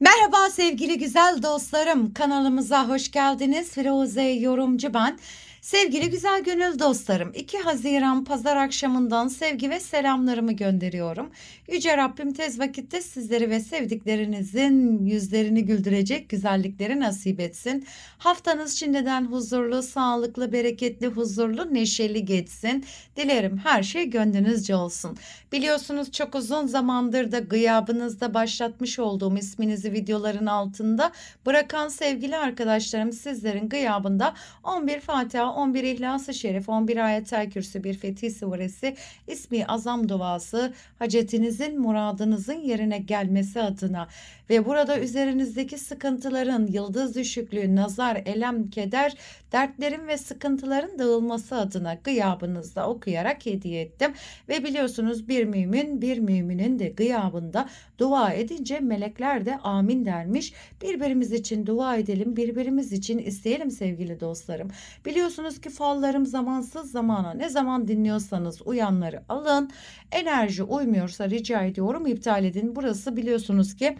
Merhaba sevgili güzel dostlarım. Kanalımıza hoş geldiniz. Firuze Yorumcu ben. Sevgili güzel gönül dostlarım, 2 Haziran pazar akşamından sevgi ve selamlarımı gönderiyorum. Yüce Rabbim tez vakitte sizleri ve sevdiklerinizin yüzlerini güldürecek güzellikleri nasip etsin. Haftanız şimdiden huzurlu, sağlıklı, bereketli, huzurlu, neşeli geçsin. Dilerim her şey gönlünüzce olsun. Biliyorsunuz çok uzun zamandır da gıyabınızda başlatmış olduğum isminizi videoların altında bırakan sevgili arkadaşlarım sizlerin gıyabında 11 Fatiha, 11 İhlas-ı Şerif, 11 Ayet-el Kürsü, bir Fetih Suresi, ismi azam duası, hacetinizin, muradınızın yerine gelmesi adına ve burada üzerinizdeki sıkıntıların, yıldız düşüklüğü, nazar, elem, keder, dertlerin ve sıkıntıların dağılması adına gıyabınızda okuyarak hediye ettim. Ve biliyorsunuz bir mümin bir müminin de gıyabında dua edince melekler de amin dermiş. Birbirimiz için dua edelim, birbirimiz için isteyelim sevgili dostlarım. Biliyorsunuz ki fallarım zamansız zamana ne zaman dinliyorsanız uyanları alın. Enerji uymuyorsa rica ediyorum iptal edin. Burası biliyorsunuz ki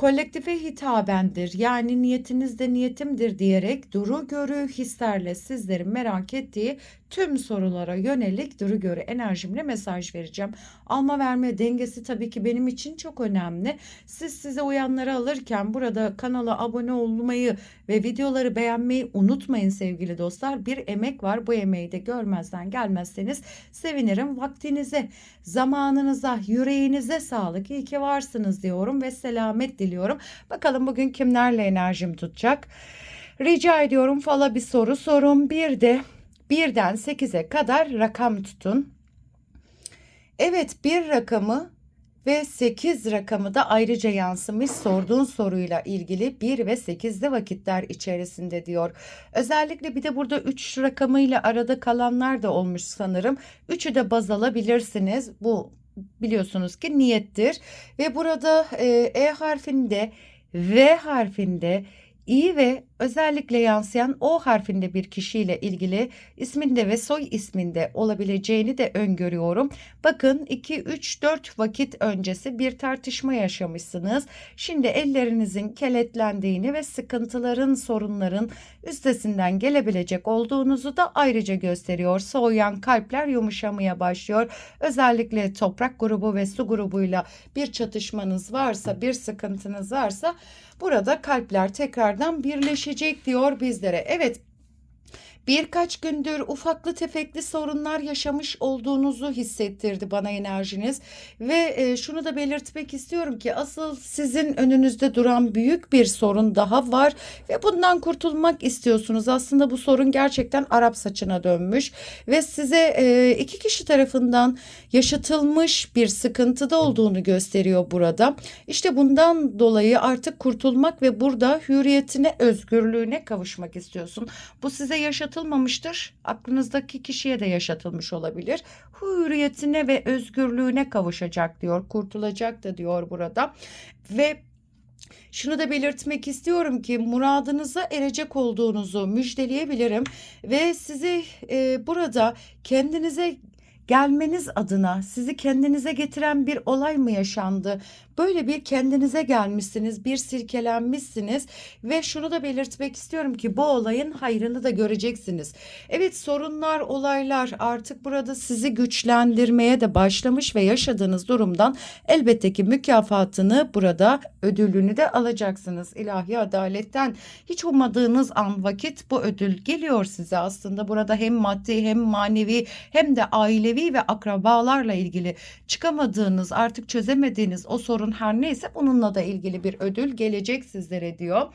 kolektife hitabendir. Yani niyetiniz de niyetimdir diyerek duru görü hislerle sizlerin merak ettiği tüm sorulara yönelik duru görü enerjimle mesaj vereceğim. Alma verme dengesi tabii ki benim için çok önemli. Siz size uyanları alırken burada kanala abone olmayı ve videoları beğenmeyi unutmayın sevgili dostlar. Bir emek var. Bu emeği de görmezden gelmezseniz sevinirim. Vaktinize, zamanınıza, yüreğinize sağlık. İyi ki varsınız diyorum ve selamet diliyorum. Bakalım bugün kimlerle enerjim tutacak? Rica ediyorum fala bir soru sorun. Bir de birden 8'e kadar rakam tutun. Evet bir rakamı ve 8 rakamı da ayrıca yansımış sorduğun soruyla ilgili 1 ve 8'li vakitler içerisinde diyor. Özellikle bir de burada 3 rakamıyla arada kalanlar da olmuş sanırım. 3'ü de baz alabilirsiniz. Bu biliyorsunuz ki niyettir. Ve burada e, E harfinde, V harfinde, İ ve özellikle yansıyan O harfinde bir kişiyle ilgili isminde ve soy isminde olabileceğini de öngörüyorum. Bakın 2 3 4 vakit öncesi bir tartışma yaşamışsınız. Şimdi ellerinizin keletlendiğini ve sıkıntıların, sorunların üstesinden gelebilecek olduğunuzu da ayrıca gösteriyor. Soğuyan kalpler yumuşamaya başlıyor. Özellikle toprak grubu ve su grubuyla bir çatışmanız varsa, bir sıkıntınız varsa burada kalpler tekrardan birleşecek diyor bizlere. Evet birkaç gündür ufaklı tefekli sorunlar yaşamış olduğunuzu hissettirdi bana enerjiniz ve e, şunu da belirtmek istiyorum ki asıl sizin önünüzde duran büyük bir sorun daha var ve bundan kurtulmak istiyorsunuz. Aslında bu sorun gerçekten Arap saçına dönmüş ve size e, iki kişi tarafından yaşatılmış bir sıkıntıda olduğunu gösteriyor burada. İşte bundan dolayı artık kurtulmak ve burada hürriyetine, özgürlüğüne kavuşmak istiyorsun. Bu size yaşatılmamıştır. Aklınızdaki kişiye de yaşatılmış olabilir. Hürriyetine ve özgürlüğüne kavuşacak diyor. Kurtulacak da diyor burada. Ve şunu da belirtmek istiyorum ki muradınıza erecek olduğunuzu müjdeleyebilirim ve sizi e, burada kendinize gelmeniz adına sizi kendinize getiren bir olay mı yaşandı? Böyle bir kendinize gelmişsiniz, bir sirkelenmişsiniz ve şunu da belirtmek istiyorum ki bu olayın hayrını da göreceksiniz. Evet sorunlar, olaylar artık burada sizi güçlendirmeye de başlamış ve yaşadığınız durumdan elbette ki mükafatını burada ödülünü de alacaksınız. İlahi adaletten hiç ummadığınız an vakit bu ödül geliyor size aslında. Burada hem maddi hem manevi hem de ailevi ve akrabalarla ilgili çıkamadığınız artık çözemediğiniz o sorun her neyse bununla da ilgili bir ödül gelecek sizlere diyor.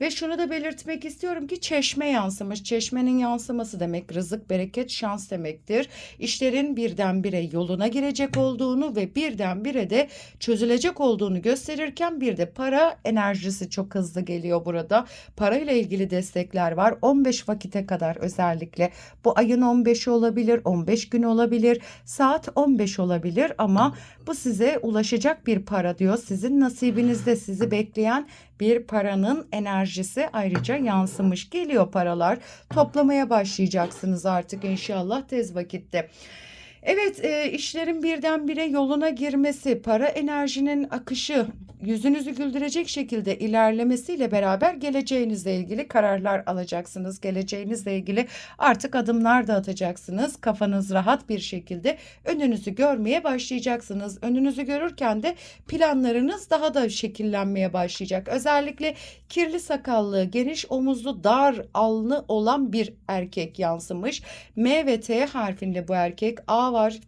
Ve şunu da belirtmek istiyorum ki çeşme yansımış. Çeşmenin yansıması demek rızık, bereket, şans demektir. İşlerin birdenbire yoluna girecek olduğunu ve birdenbire de çözülecek olduğunu gösterirken bir de para enerjisi çok hızlı geliyor burada. Parayla ilgili destekler var. 15 vakite kadar özellikle bu ayın 15'i olabilir, 15 gün olabilir, saat 15 olabilir ama bu size ulaşacak bir para diyor. Sizin nasibinizde sizi bekleyen bir paranın enerjisi ayrıca yansımış geliyor paralar. Toplamaya başlayacaksınız artık inşallah tez vakitte. Evet, eee, işlerin birdenbire yoluna girmesi, para enerjinin akışı, yüzünüzü güldürecek şekilde ilerlemesiyle beraber geleceğinizle ilgili kararlar alacaksınız. Geleceğinizle ilgili artık adımlar da atacaksınız. Kafanız rahat bir şekilde önünüzü görmeye başlayacaksınız. Önünüzü görürken de planlarınız daha da şekillenmeye başlayacak. Özellikle kirli sakallı, geniş omuzlu, dar alnı olan bir erkek yansımış. M ve T harfinde bu erkek, A var.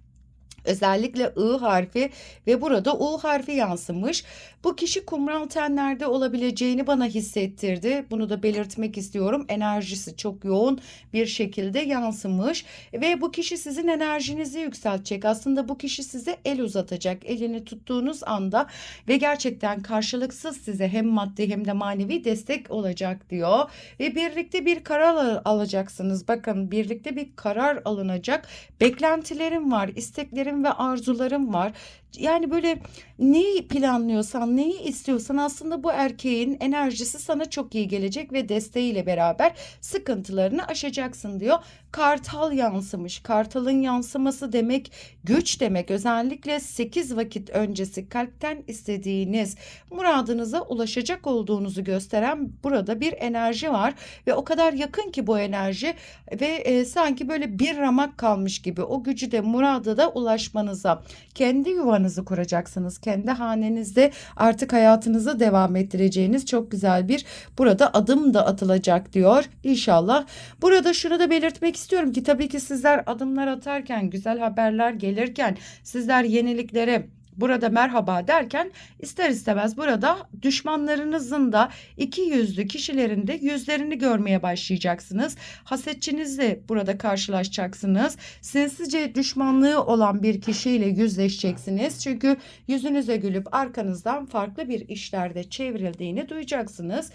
Özellikle I harfi ve burada U harfi yansımış. Bu kişi kumral tenlerde olabileceğini bana hissettirdi. Bunu da belirtmek istiyorum. Enerjisi çok yoğun bir şekilde yansımış ve bu kişi sizin enerjinizi yükseltecek. Aslında bu kişi size el uzatacak. Elini tuttuğunuz anda ve gerçekten karşılıksız size hem maddi hem de manevi destek olacak diyor. Ve birlikte bir karar al- alacaksınız. Bakın birlikte bir karar alınacak. Beklentilerim var, isteklerim ve arzularım var. Yani böyle neyi planlıyorsan, neyi istiyorsan aslında bu erkeğin enerjisi sana çok iyi gelecek ve desteğiyle beraber sıkıntılarını aşacaksın diyor. Kartal yansımış. Kartalın yansıması demek güç demek. Özellikle 8 vakit öncesi kalpten istediğiniz muradınıza ulaşacak olduğunuzu gösteren burada bir enerji var ve o kadar yakın ki bu enerji ve e, sanki böyle bir ramak kalmış gibi o gücü de murada da ulaşmanıza kendi yuvanızı kuracaksınız. Kendi hanenizde artık hayatınızı devam ettireceğiniz çok güzel bir burada adım da atılacak diyor. İnşallah. Burada şunu da belirtmek istiyorum ki tabii ki sizler adımlar atarken, güzel haberler gelirken, sizler yeniliklere burada merhaba derken ister istemez burada düşmanlarınızın da iki yüzlü kişilerin de yüzlerini görmeye başlayacaksınız. Hasetçinizle burada karşılaşacaksınız. Sinsizce düşmanlığı olan bir kişiyle yüzleşeceksiniz. Çünkü yüzünüze gülüp arkanızdan farklı bir işlerde çevrildiğini duyacaksınız.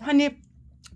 Hani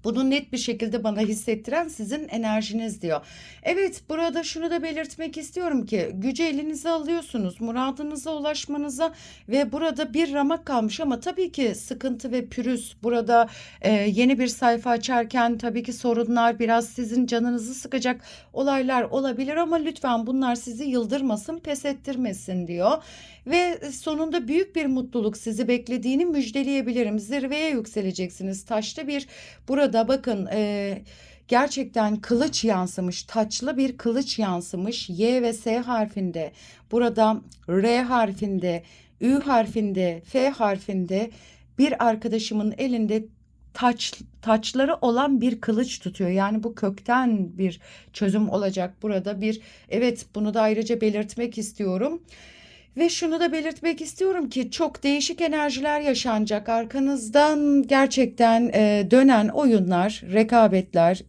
bunu net bir şekilde bana hissettiren sizin enerjiniz diyor. Evet burada şunu da belirtmek istiyorum ki gücü elinize alıyorsunuz muradınıza ulaşmanıza ve burada bir ramak kalmış ama tabii ki sıkıntı ve pürüz burada e, yeni bir sayfa açarken tabii ki sorunlar biraz sizin canınızı sıkacak olaylar olabilir ama lütfen bunlar sizi yıldırmasın pes ettirmesin diyor. Ve sonunda büyük bir mutluluk sizi beklediğini müjdeleyebilirim. Zirveye yükseleceksiniz. Taşlı bir burada bakın e, gerçekten kılıç yansımış. Taçlı bir kılıç yansımış. Y ve S harfinde. Burada R harfinde, Ü harfinde, F harfinde bir arkadaşımın elinde taç taçları olan bir kılıç tutuyor. Yani bu kökten bir çözüm olacak burada bir evet bunu da ayrıca belirtmek istiyorum. Ve şunu da belirtmek istiyorum ki çok değişik enerjiler yaşanacak. Arkanızdan gerçekten e, dönen oyunlar, rekabetler,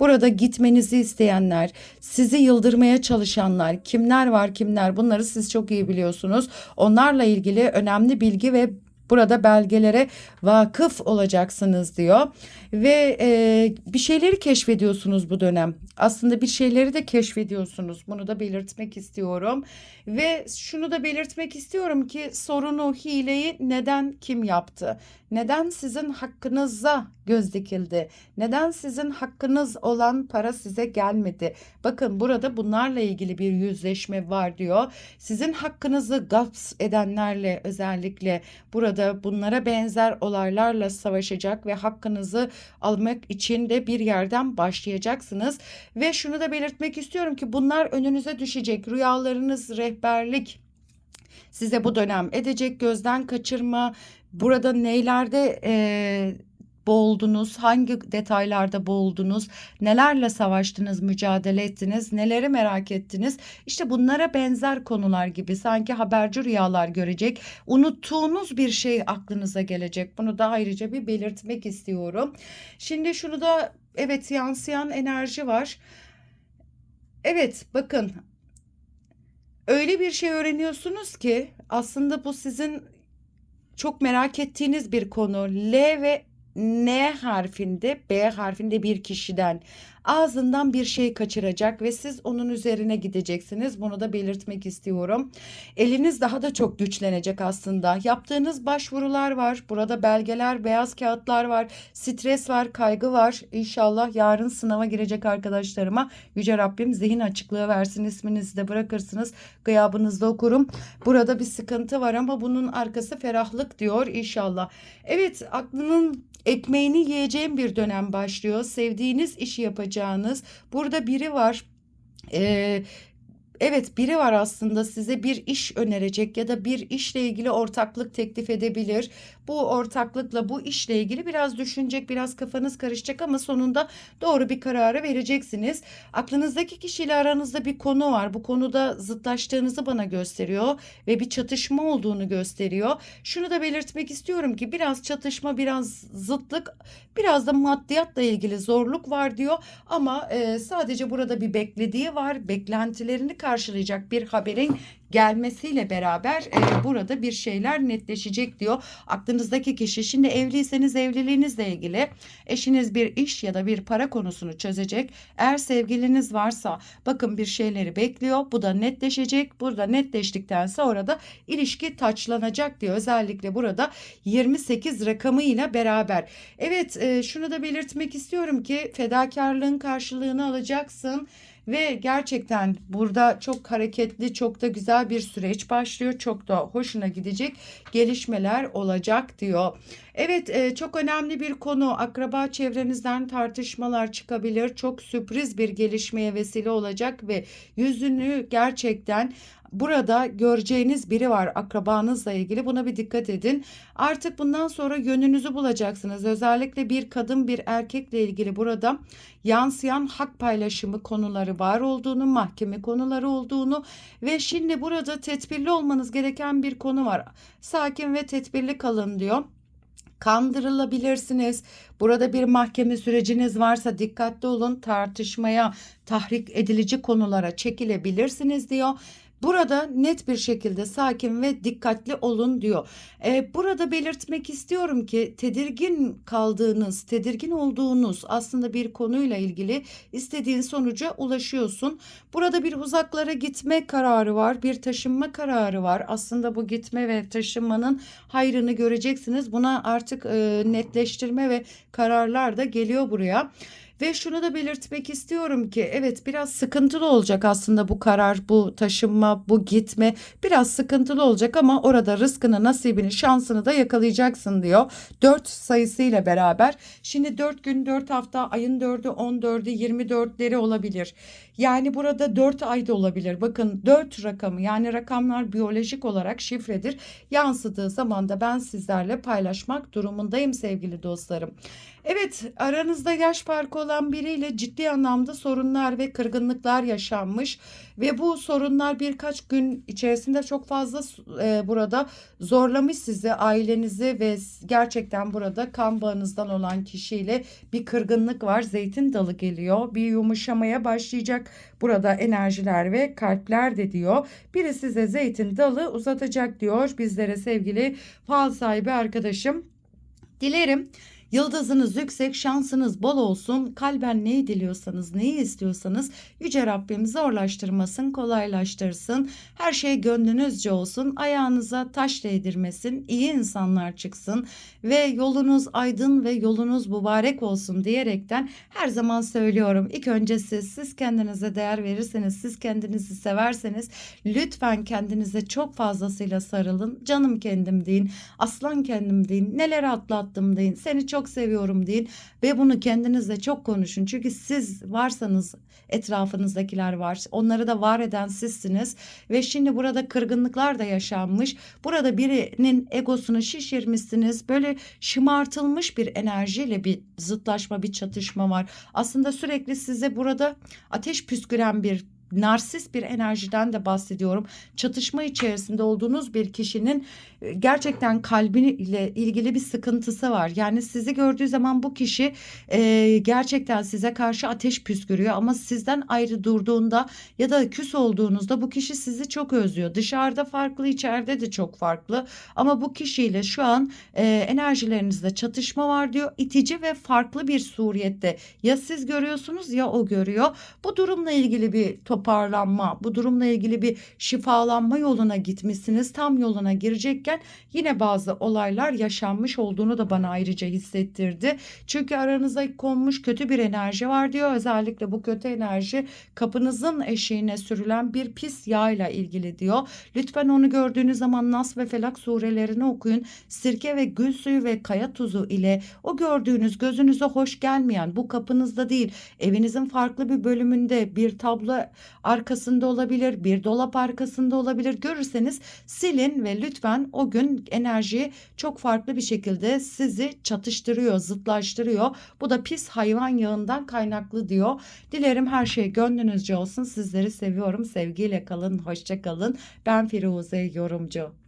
burada gitmenizi isteyenler, sizi yıldırmaya çalışanlar, kimler var kimler bunları siz çok iyi biliyorsunuz. Onlarla ilgili önemli bilgi ve burada belgelere vakıf olacaksınız diyor ve e, bir şeyleri keşfediyorsunuz bu dönem. Aslında bir şeyleri de keşfediyorsunuz. Bunu da belirtmek istiyorum. Ve şunu da belirtmek istiyorum ki sorunu, hileyi neden kim yaptı? Neden sizin hakkınıza göz dikildi? Neden sizin hakkınız olan para size gelmedi? Bakın burada bunlarla ilgili bir yüzleşme var diyor. Sizin hakkınızı gaps edenlerle özellikle burada bunlara benzer olaylarla savaşacak ve hakkınızı almak için de bir yerden başlayacaksınız. Ve şunu da belirtmek istiyorum ki bunlar önünüze düşecek. Rüyalarınız rehberlik size bu dönem edecek gözden kaçırma. Burada neylerde e, boğuldunuz, hangi detaylarda boğuldunuz, nelerle savaştınız, mücadele ettiniz, neleri merak ettiniz. İşte bunlara benzer konular gibi sanki haberci rüyalar görecek. Unuttuğunuz bir şey aklınıza gelecek. Bunu da ayrıca bir belirtmek istiyorum. Şimdi şunu da evet yansıyan enerji var. Evet bakın öyle bir şey öğreniyorsunuz ki aslında bu sizin çok merak ettiğiniz bir konu. L ve N harfinde, B harfinde bir kişiden ağzından bir şey kaçıracak ve siz onun üzerine gideceksiniz. Bunu da belirtmek istiyorum. Eliniz daha da çok güçlenecek aslında. Yaptığınız başvurular var. Burada belgeler, beyaz kağıtlar var. Stres var, kaygı var. İnşallah yarın sınava girecek arkadaşlarıma Yüce Rabbim zihin açıklığı versin. İsminizi de bırakırsınız. Gıyabınızda okurum. Burada bir sıkıntı var ama bunun arkası ferahlık diyor inşallah. Evet aklının ekmeğini yiyeceğim bir dönem başlıyor. Sevdiğiniz işi yapacağınız. Burada biri var. Ee, Evet biri var aslında size bir iş önerecek ya da bir işle ilgili ortaklık teklif edebilir. Bu ortaklıkla bu işle ilgili biraz düşünecek, biraz kafanız karışacak ama sonunda doğru bir kararı vereceksiniz. Aklınızdaki kişiyle aranızda bir konu var. Bu konuda zıtlaştığınızı bana gösteriyor ve bir çatışma olduğunu gösteriyor. Şunu da belirtmek istiyorum ki biraz çatışma, biraz zıtlık, biraz da maddiyatla ilgili zorluk var diyor ama e, sadece burada bir beklediği var. Beklentilerini karşılayacak bir haberin gelmesiyle beraber e, burada bir şeyler netleşecek diyor. Aklınızdaki kişi şimdi evliyseniz evliliğinizle ilgili eşiniz bir iş ya da bir para konusunu çözecek. Eğer sevgiliniz varsa bakın bir şeyleri bekliyor. Bu da netleşecek. Burada netleştikten sonra da ilişki taçlanacak diyor. Özellikle burada 28 rakamıyla beraber. Evet e, şunu da belirtmek istiyorum ki fedakarlığın karşılığını alacaksın. Ve gerçekten burada çok hareketli, çok da güzel bir süreç başlıyor. Çok da hoşuna gidecek gelişmeler olacak diyor. Evet e, çok önemli bir konu. Akraba çevrenizden tartışmalar çıkabilir. Çok sürpriz bir gelişmeye vesile olacak ve yüzünü gerçekten burada göreceğiniz biri var akrabanızla ilgili. Buna bir dikkat edin. Artık bundan sonra yönünüzü bulacaksınız. Özellikle bir kadın bir erkekle ilgili burada yansıyan hak paylaşımı konuları var olduğunu, mahkeme konuları olduğunu ve şimdi burada tedbirli olmanız gereken bir konu var. Sakin ve tedbirli kalın diyor kandırılabilirsiniz. Burada bir mahkeme süreciniz varsa dikkatli olun. Tartışmaya, tahrik edilici konulara çekilebilirsiniz diyor. Burada net bir şekilde sakin ve dikkatli olun diyor. Ee, burada belirtmek istiyorum ki tedirgin kaldığınız, tedirgin olduğunuz aslında bir konuyla ilgili istediğin sonuca ulaşıyorsun. Burada bir uzaklara gitme kararı var, bir taşınma kararı var. Aslında bu gitme ve taşınmanın hayrını göreceksiniz. Buna artık e, netleştirme ve kararlar da geliyor buraya. Ve şunu da belirtmek istiyorum ki evet biraz sıkıntılı olacak aslında bu karar, bu taşınma, bu gitme biraz sıkıntılı olacak ama orada rızkını, nasibini, şansını da yakalayacaksın diyor. 4 sayısıyla beraber. Şimdi 4 gün, 4 hafta, ayın 4'ü, 14'ü, 24'leri olabilir. Yani burada 4 ayda olabilir. Bakın 4 rakamı yani rakamlar biyolojik olarak şifredir. Yansıdığı zaman da ben sizlerle paylaşmak durumundayım sevgili dostlarım. Evet aranızda yaş farkı olan biriyle ciddi anlamda sorunlar ve kırgınlıklar yaşanmış ve bu sorunlar birkaç gün içerisinde çok fazla e, burada zorlamış sizi, ailenizi ve gerçekten burada kan bağınızdan olan kişiyle bir kırgınlık var. Zeytin dalı geliyor. Bir yumuşamaya başlayacak burada enerjiler ve kalpler de diyor. Biri size zeytin dalı uzatacak diyor bizlere sevgili fal sahibi arkadaşım. Dilerim Yıldızınız yüksek, şansınız bol olsun. Kalben neyi diliyorsanız, neyi istiyorsanız Yüce Rabbim zorlaştırmasın, kolaylaştırsın. Her şey gönlünüzce olsun. Ayağınıza taş değdirmesin. iyi insanlar çıksın ve yolunuz aydın ve yolunuz mübarek olsun diyerekten her zaman söylüyorum. İlk önce siz, siz kendinize değer verirseniz, siz kendinizi severseniz lütfen kendinize çok fazlasıyla sarılın. Canım kendim deyin, aslan kendim deyin, neler atlattım deyin. Seni çok seviyorum deyin ve bunu kendinizle çok konuşun. Çünkü siz varsanız etrafınızdakiler var. Onları da var eden sizsiniz ve şimdi burada kırgınlıklar da yaşanmış. Burada birinin egosunu şişirmişsiniz. Böyle şımartılmış bir enerjiyle bir zıtlaşma, bir çatışma var. Aslında sürekli size burada ateş püsküren bir narsist bir enerjiden de bahsediyorum. Çatışma içerisinde olduğunuz bir kişinin e, gerçekten kalbiyle ilgili bir sıkıntısı var. Yani sizi gördüğü zaman bu kişi e, gerçekten size karşı ateş püskürüyor ama sizden ayrı durduğunda ya da küs olduğunuzda bu kişi sizi çok özlüyor. Dışarıda farklı, içeride de çok farklı. Ama bu kişiyle şu an e, enerjilerinizde çatışma var diyor. İtici ve farklı bir suriyette ya siz görüyorsunuz ya o görüyor. Bu durumla ilgili bir toparlanma, bu durumla ilgili bir şifalanma yoluna gitmişsiniz. Tam yoluna girecekken yine bazı olaylar yaşanmış olduğunu da bana ayrıca hissettirdi. Çünkü aranıza konmuş kötü bir enerji var diyor. Özellikle bu kötü enerji kapınızın eşiğine sürülen bir pis yağla ilgili diyor. Lütfen onu gördüğünüz zaman Nas ve Felak surelerini okuyun. Sirke ve gül suyu ve kaya tuzu ile o gördüğünüz gözünüze hoş gelmeyen bu kapınızda değil evinizin farklı bir bölümünde bir tablo arkasında olabilir bir dolap arkasında olabilir. Görürseniz silin ve lütfen o gün enerjiyi çok farklı bir şekilde sizi çatıştırıyor zıtlaştırıyor. Bu da pis hayvan yağından kaynaklı diyor. Dilerim her şey gönlünüzce olsun. Sizleri seviyorum. Sevgiyle kalın hoşça kalın. Ben Firuze yorumcu